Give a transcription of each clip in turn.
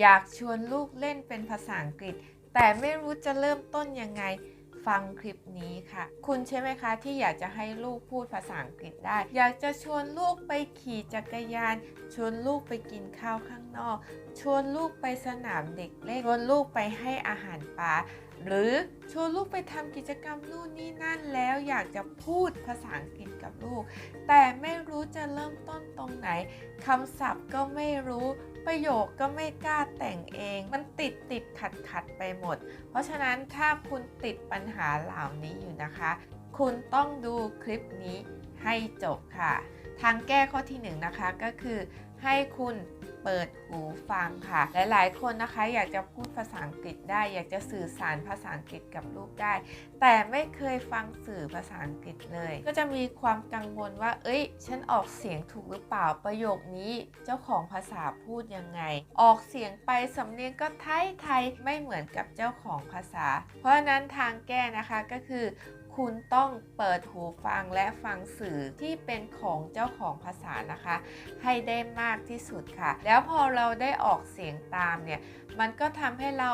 อยากชวนลูกเล่นเป็นภาษาอังกฤษ แต่ไม่รู้จะเริ่มต้นยังไงฟังคลิปนี้ค่ะ คุณใช่ไหมคะที่อยากจะให้ลูกพูดภาษาอังกฤษได้ อยากจะชวนลูกไปขี่จักรยาน ชวนลูกไปกินข้าวข้างนอก ชวนลูกไปสนามเด็กเล่น ชวนลูกไปให้อาหารปลา หรือชวนลูกไปทำกิจกรรมนู่นนี่นั่นแล้ว อยากจะพูดภาษาอังกฤษกับลูก แต่ไม่รู้จะเริ่มต้นตรงไหนคำศัพท์ก็ไม่รู้ ประโยคก็ไม่กล้าแต่งเอง มันติดติดขัดขัดไปหมด เพราะฉะนั้นถ้าคุณติดปัญหาเหล่านี้อยู่นะคะ คุณต้องดูคลิปนี้ให้จบค่ะ ทางแก้ข้อที่1นงนะคะก็คือให้คุณ เปิดหูฟังค่ะ หลายๆ คนนะคะอยากจะพูดภาษาอังกฤษได้ อยากจะสื่อสารภาษาอังกฤษกับลูกได้ แต่ไม่เคยฟังสื่อภาษาอังกฤษเลย ก็จะมีความกังวลว่า เอ้ย ฉันออกเสียงถูกหรือเปล่าประโยคนี้ เจ้าของภาษาพูดยังไง ออกเสียงไปสำเนียงก็ไทยไทยไม่เหมือนกับเจ้าของภาษา เพราะฉะนั้นทางแก้นะคะก็คือ คุณต้องเปิดหูฟังและฟังสื่อที่เป็นของเจ้าของภาษานะคะ ให้ได้มากที่สุดค่ะ แล้วพอเราได้ออกเสียงตามเนี่ย มันก็ทำให้เรา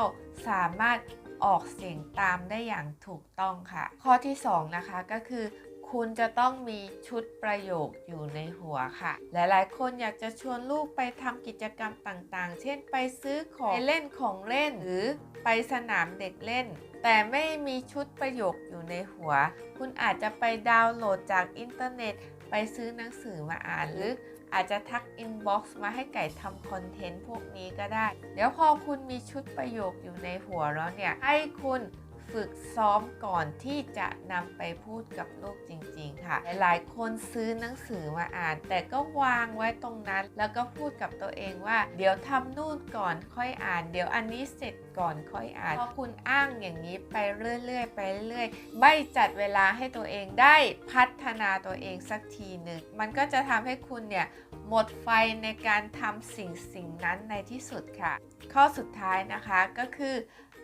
สามารถออกเสียงตามได้อย่างถูกต้องค่ะ ข้อที่ 2 นะคะก็คือ คุณจะต้องมีชุดประโยคอยู่ในหัวค่ะ หลายๆ คนอยากจะชวนลูกไปทำกิจกรรมต่างๆ เช่นไปซื้อของเล่นของเล่นหรือไปสนามเด็กเล่น แต่ไม่มีชุดประโยคอยู่ในหัว คุณอาจจะไปดาวน์โหลดจากอินเทอร์เน็ต ไปซื้อหนังสือมาอ่านหรืออาจจะทักอินบ็อกซ์มาให้ไก่ทำคอนเทนต์พวกนี้ก็ได้ เดี๋ยวพอคุณมีชุดประโยคอยู่ในหัวแล้วเนี่ย ให้คุณ ฝึกซ้อมก่อนที่จะนำไปพูดกับลูกจริง ๆ ค่ะ หลายๆคนซื้อหนังสือมาอ่าน แต่ก็วางไว้ตรงนั้น แล้วก็พูดกับตัวเองว่า เดี๋ยวทำนู่นก่อนค่อยอ่าน เดี๋ยวอันนี้เสร็จก่อนค่อยอ่านพอคุณอ้างอย่างนี้ไปเรื่อยๆ ไปเรื่อยๆ ไม่จัดเวลาให้ตัวเองได้พัฒนาตัวเองสักทีหนึ่งมันก็จะทำให้คุณเนี่ยหมดไฟในการทำสิ่งสิ่งนั้นในที่สุดค่ะ ข้อสุดท้ายนะคะก็คือ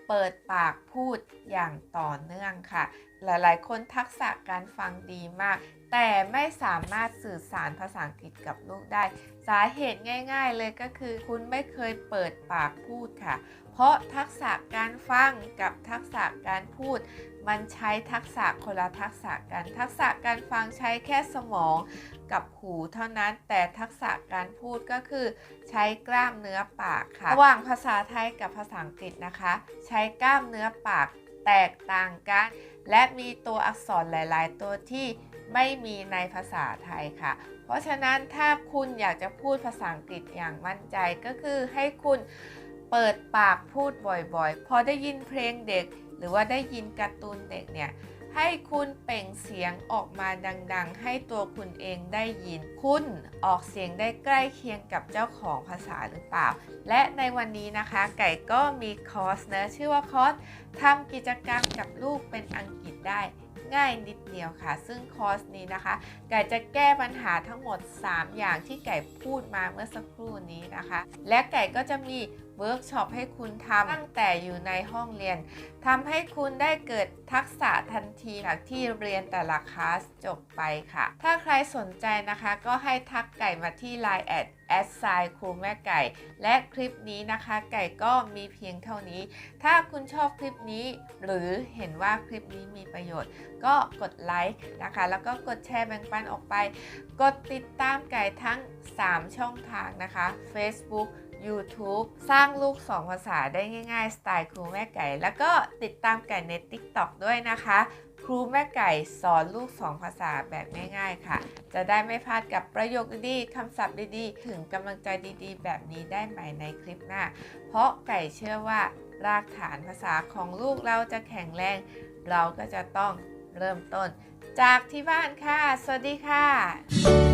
เปิดปากพูดอย่างต่อเนื่องค่ะ หลายๆ คนทักษะการฟังดีมาก แต่ไม่สามารถสื่อสารภาษาอังกฤษกับลูกได้ สาเหตุง่าย ๆ เลยก็คือ คุณไม่เคยเปิดปากพูดค่ะ เพราะทักษะการฟังกับทักษะการพูด มันใช้ทักษะคนละทักษะกัน ทักษะการฟังใช้แค่สมองกับหูเท่านั้น แต่ทักษะการพูดก็คือ ใช้กล้ามเนื้อปากค่ะ ระหว่างภาษาไทยกับภาษาอังกฤษนะคะ ใช้กล้ามเนื้อปาก แตกต่างกัน และมีตัวอักษรหลาย ๆ ตัวที่ไม่มีในภาษาไทยค่ะ เพราะฉะนั้นถ้าคุณอยากจะพูดภาษาอังกฤษอย่างมั่นใจก็คือให้คุณเปิดปากพูดบ่อยๆ พอได้ยินเพลงเด็ก หรือว่าได้ยินการ์ตูนเด็กเนี่ย ให้คุณเปล่งเสียงออกมาดังๆ ให้ตัวคุณเองได้ยิน คุณออกเสียงได้ใกล้เคียงกับเจ้าของภาษาหรือเปล่า และในวันนี้นะคะ ไก่ก็มีคอร์สนะชื่อว่าคอร์สทำกิจกรรมกับลูกเป็นอังกฤษได้ง่ายนิดเดียวค่ะ ซึ่งคอร์สนี้นะคะไก่จะแก้ปัญหาทั้งหมด 3 อย่างที่ไก่พูดมาเมื่อสักครู่นี้นะคะ และไก่ก็จะมีเวิร์กช็อปให้คุณทำตั้งแต่อยู่ในห้องเรียนทำให้คุณได้เกิดทักษะทันทีหลังที่เรียนแต่ละคลาสจบไปค่ะ ถ้าใครสนใจนะคะ ก็ให้ทักไก่มาที่ Line แอด แอดไซครูแม่ไก่ และคลิปนี้นะคะ ไก่ก็มีเพียงเท่านี้ ถ้าคุณชอบคลิปนี้ หรือเห็นว่าคลิปนี้มีประโยชน์ ก็กดไลค์นะคะ แล้วก็กดแชร์แบ่งปันออกไป กดติดตามไก่ทั้ง 3 ช่องทางนะคะ Facebook YouTube สร้างลูก 2 ภาษาได้ง่าย ๆ สไตล์ครูแม่ไก่ แล้วก็ติดตามไก่ใน TikTok ด้วยนะคะ รูแม่ไก่สอนลูกสองภาษาแบบง่าย ๆ ค่ะ จะได้ไม่พลาดกับประโยคดีๆคำศัพท์ดีๆ ถึงกำลังใจดีๆ แบบนี้ได้ใหม่ในคลิปหน้า เพราะไก่เชื่อว่ารากฐานภาษาของลูกเราจะแข็งแรง เราก็จะต้องเริ่มต้น จากที่บ้านค่ะ สวัสดีค่ะ